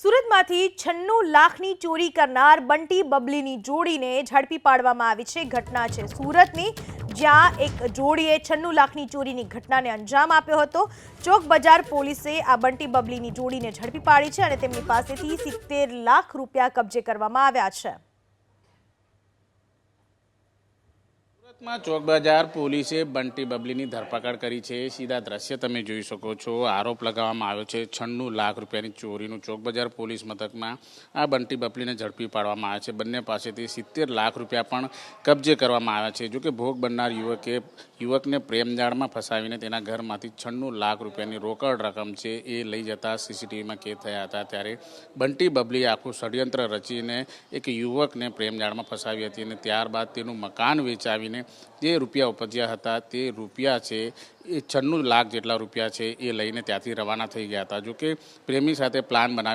સુરતમાંથી છન્નું લાખની ચોરી કરનાર બંટી બબલીની જોડીને ઝડપી પાડવામાં આવી છે ઘટના છે સુરતની, જ્યાં એક જોડીએ છન્નું લાખની ચોરીની ઘટનાને અંજામ આપ્યો હતો. ચોક બજાર પોલીસે આ બંટી બબલીની જોડીને ઝડપી પાડી છે અને તેમની પાસેથી સિત્તેર લાખ રૂપિયા કબજે કરવામાં આવ્યા છે. સુરતમાં ચોક બજાર પોલીસે બંટી બબલીની ધરપકડ કરી છે. સીધા દ્રશ્ય તમે જોઈ શકો છો. આરોપ લગાવવામાં આવ્યો છે છન્નું લાખ રૂપિયાની ચોરીનું. ચોક બજાર પોલીસ મથકમાં આ બંટી બબલીને ઝડપી પાડવામાં આવ્યા છે. બંને પાસેથી સિત્તેર લાખ રૂપિયા પણ કબજે કરવામાં આવ્યા છે. જોકે ભોગ બનનાર યુવકે, યુવકને પ્રેમજાળમાં ફસાવીને તેના ઘરમાંથી છન્નું લાખ રૂપિયાની રોકડ રકમ છે એ લઈ જતા સીસીટીવીમાં કેદ થયા હતા. ત્યારે બંટી બબલીએ આખું ષડયંત્ર રચીને એક યુવકને પ્રેમજાળમાં ફસાવી હતી અને ત્યારબાદ તેનું મકાન વેચાવીને જે રૂપિયા ઉપજ્યા હતા, તે રૂપિયા છે, એ છન્નું લાખ જેટલા રૂપિયા છે, એ લઈને ત્યાંથી રવાના થઈ ગયા હતા. જોકે પ્રેમી સાથે પ્લાન બનાવી